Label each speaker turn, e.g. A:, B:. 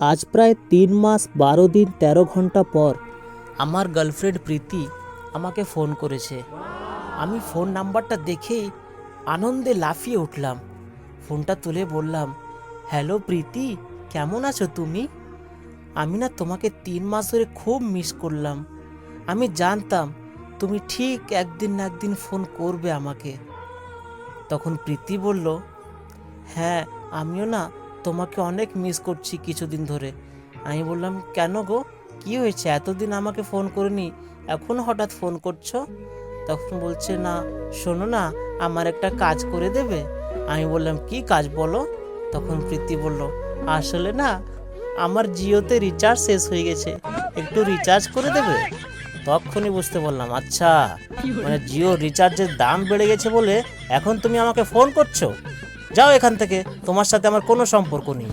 A: আজ প্রায় তিন মাস বারো দিন তেরো ঘণ্টা পর আমার গার্লফ্রেন্ড প্রীতি আমাকে ফোন করেছে। আমি ফোন নাম্বারটা দেখেই আনন্দে লাফিয়ে উঠলাম। ফোনটা তুলে বললাম হ্যালো প্রীতি, কেমন আছো তুমি? আমি না তোমাকে তিন মাস ধরে খুব মিস করলাম। আমি জানতাম তুমি ঠিক একদিন না একদিন ফোন করবে আমাকে। তখন প্রীতি বলল হ্যাঁ আমিও না তোমাকে অনেক মিস করছি কিছুদিন ধরে। আমি বললাম, কেন গো? কি হয়েছে? এতদিন আমাকে ফোন করিনি। এখন হঠাৎ ফোন করছ? তখন বলছে, না, শোনো না, আমার একটা কাজ করে দেবে। আমি বললাম, কি কাজ বলো? তখন প্রীতি বলল, আসলে না, আমার জিওতে রিচার্জ শেষ হয়ে গেছে। একটু রিচার্জ করে দেবে? তখনই বুঝতে পারলাম আচ্ছা মানে জিও রিচার্জের দাম বেড়ে গেছে বলে এখন তুমি আমাকে ফোন করছ? যাও এখান থেকে তোমার সাথে আমার কোনো সম্পর্ক নেই।